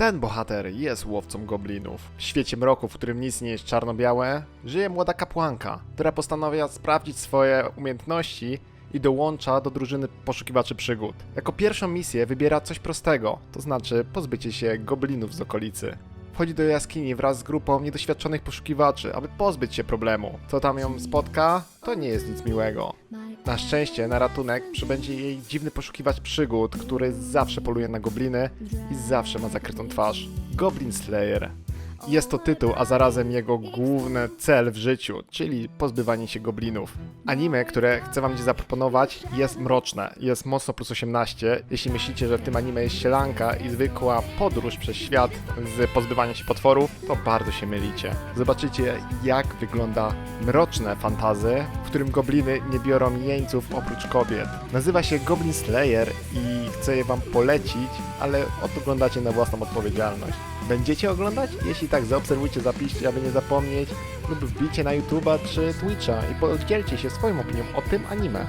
Ten bohater jest łowcą goblinów. W świecie mroku, w którym nic nie jest czarno-białe, żyje młoda kapłanka, która postanawia sprawdzić swoje umiejętności i dołącza do drużyny poszukiwaczy przygód. Jako pierwszą misję wybiera coś prostego, to znaczy pozbycie się goblinów z okolicy. Wchodzi do jaskini wraz z grupą niedoświadczonych poszukiwaczy, aby pozbyć się problemu. Co tam ją spotka, to nie jest nic miłego. Na szczęście na ratunek przybędzie jej dziwny poszukiwacz przygód, który zawsze poluje na gobliny i zawsze ma zakrytą twarz. Goblin Slayer. Jest to tytuł, a zarazem jego główny cel w życiu, czyli pozbywanie się goblinów. Anime, które chcę wam dziś zaproponować, jest mroczne, jest mocno plus 18. Jeśli myślicie, że w tym anime jest sielanka i zwykła podróż przez świat z pozbywaniem się potworów, to bardzo się mylicie. Zobaczycie, jak wygląda mroczne fantazy, którym gobliny nie biorą jeńców oprócz kobiet. Nazywa się Goblin Slayer i chcę je wam polecić, ale oglądacie na własną odpowiedzialność. Będziecie oglądać? Jeśli tak, zaobserwujcie, zapiszcie, aby nie zapomnieć, lub wbijcie na YouTube'a czy Twitcha i podzielcie się swoją opinią o tym anime.